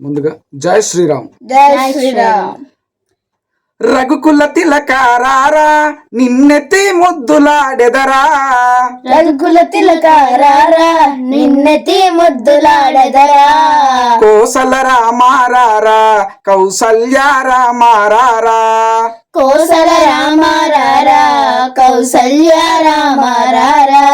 ముందుగా జై శ్రీరామ్. జై శ్రీరామ్. రఘుకుల తిలకారారా నిన్నెత్తి ముద్దులాడెదరా. రఘుకుల తిలకారారా నిన్నెతి ముద్దులాడదరా. కోసల రామారారా కౌసల్య రామారారా. కోసల రామారారా కౌసల్య రామారారా.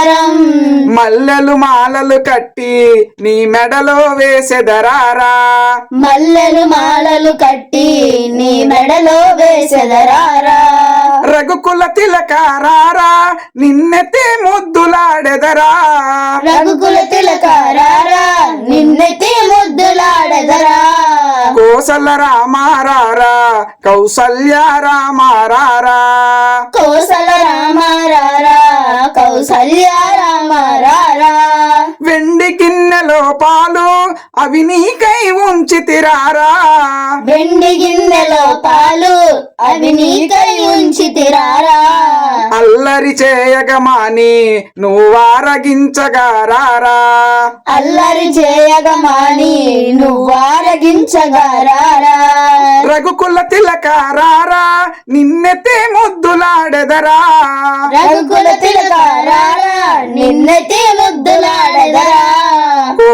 అదరం మల్లెలు మాలలు కట్టి నీ మెడలో వేసెదరారా మల్లెలు మాలలు కట్టి నీ మెడలో వేసెదరారా రఘుకుల తిలకారారా నిన్నెత్తి ముద్దులాడెదరా రఘుకుల తిలకారారా నిన్నెతి ముద్దులాడదరా కోసల రామారారా కౌసల్య రామారారా. గిన్నెలో పాలు అవి నీకై ఉంచితిరారా? వెండి గిన్నెలో పాలు అవి నీకై ఉంచి తిరారా అల్లరి చేయగమాని నువ్వారగించగారారా? అల్లరి చేయగమాని నువ్వారగించగారారా? రఘుకుల తిలకారారా నిన్నెత్తే ముద్దులాడెదరా? రఘుకుల తిలకారారా నిన్నెతి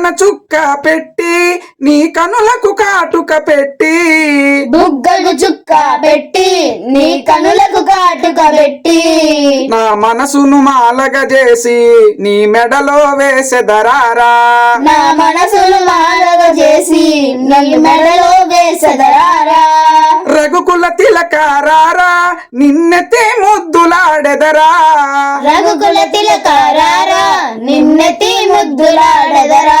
బుగ్గన చుక్క పెట్టి నీ కనులకు కాటుక పెట్టి. బుగ్గకు చుక్క పెట్టి నీ కనులకు కాటుక పెట్టి. నా మనసును మాలగ చేసి నీ మెడలో వేసెదరారా నా మనసును మాలగ చేసి నీ మెడలో వేసదరారా రఘుకుల తిలకారారా నిన్నెత్తే ముద్దులాడెదరా. రఘుకుల తిలకారారా నిన్నెతి ముద్దులాడదరా.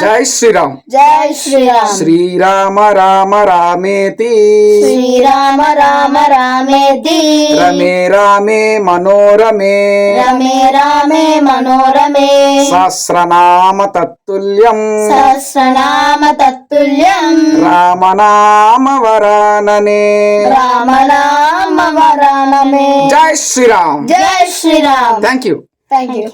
జై శ్రీరామ్. జై శ్రీరామ్. శ్రీరామ రామ రామేతి. శ్రీరామ రామ రామేతి. రమే రామే మనోరమే. రమే రామే మనోరమే. సహస్రనామ తత్తుల్యం. సహస్రనామ తత్తుల్యం. రామనామ వరాననే. రామనామ వరానమే Jai Shriram. Jai Shriram. Thank you thank you